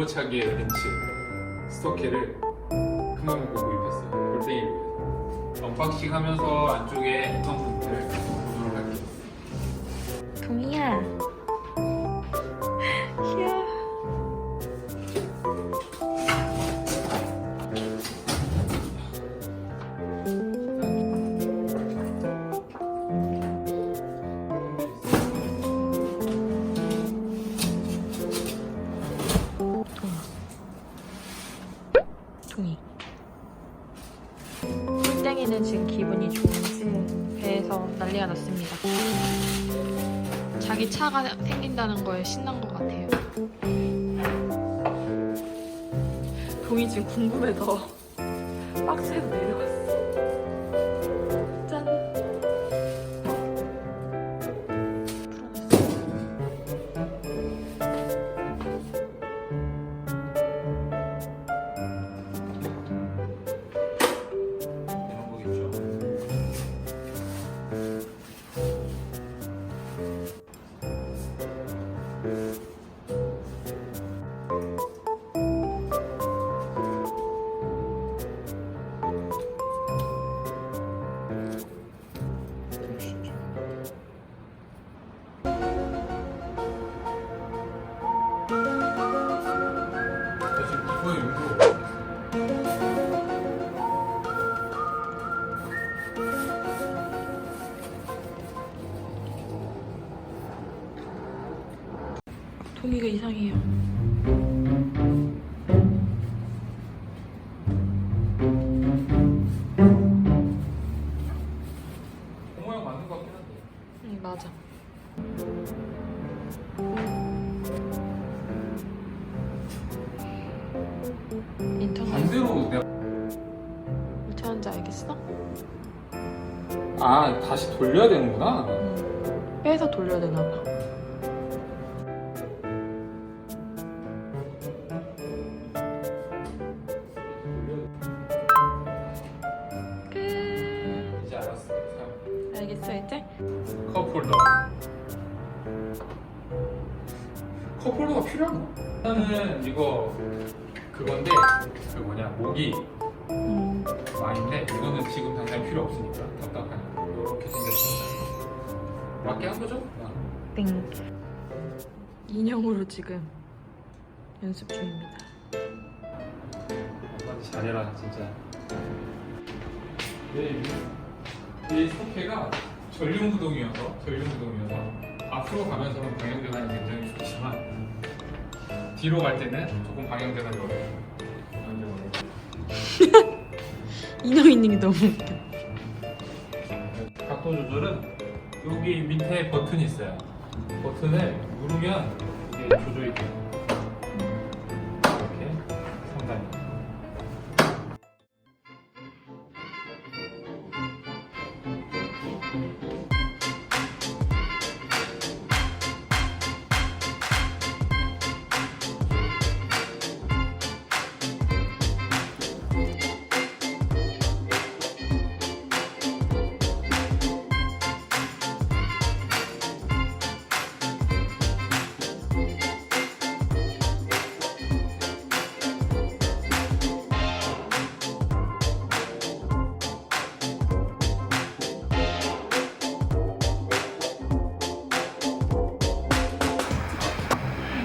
오버차기의 벤츠 스토키를 그만 보고 구입했어요. 골뱅이를. 언박싱 하면서 안쪽에 구성품들을 보도록 할게요. 동이야. 귀여워. 배에서 난리가 났습니다. 자기 차가 생긴다는 거에 신난 것 같아요. 동이 지금 궁금해서 박스에서 내려왔어. 짠. 동이가 이상해요. 그 모양 맞는 것 같긴 한데. 응, 맞아. 인터넷 반대로 내가 하는지 알겠어? 아 다시 돌려야 되는구나. 응. 빼서 돌려야 되나 봐. 컵홀더가 필요한가? 일단은 이거 그건데 그 뭐냐 모기 음. 와인데 이거는 지금 당장 필요 없으니까 답답하니까 이렇게 생겼습니다. 맞게 한 거죠? 아. 땡. 인형으로 지금 연습 중입니다. 한마디 잘해라 진짜. 네, 이 스토케가 전륜구동이어서 전륜구동이어서 앞으로 가면서는 방향 전환이 굉장히 좋지만 뒤로 갈 때는 조금 방향 전환이 어려워요. 방향 전환이 어려워요. 인형 있는 게 너무 웃겨. 각도 조절은 여기 밑에 버튼이 있어요. 버튼을 누르면 이게 조절이 돼요. 이렇게 3단이.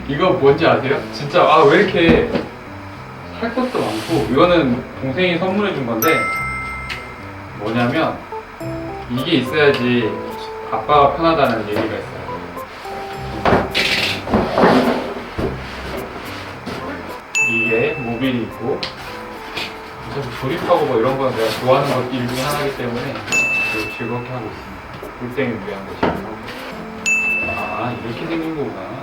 이거 뭔지 아세요? 진짜 아 왜 이렇게 할 것도 많고 이거는 동생이 선물해 준 건데 뭐냐면 이게 있어야지 아빠가 편하다는 얘기가 있어요. 이게 모빌이 있고 사실 조립하고 뭐 이런 건 내가 좋아하는 것 일 중에 하나이기 때문에 매우 즐겁게 하고 있습니다. 꿀땡을 위한 것이고 아 이렇게 생긴 거구나.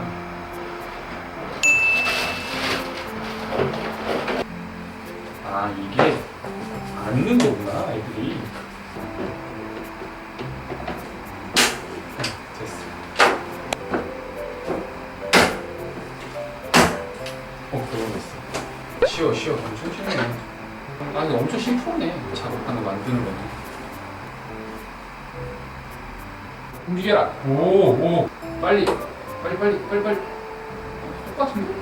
쉬워 쉬워 엄청 쉽네 아 근데 엄청 심플하네. 작업하는 거 만드는 거는. 움직여라. 오오. 빨리. 빨리 빨리 빨리 빨리. 똑같은데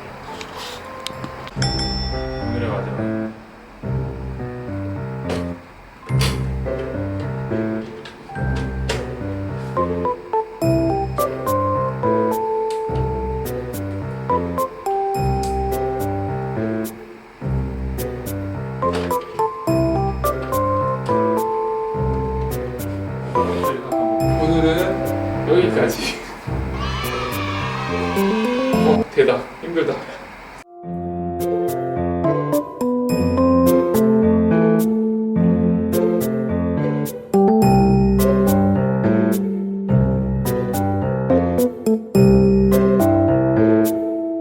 오늘은 여기까지. 어, 대다. 힘들다.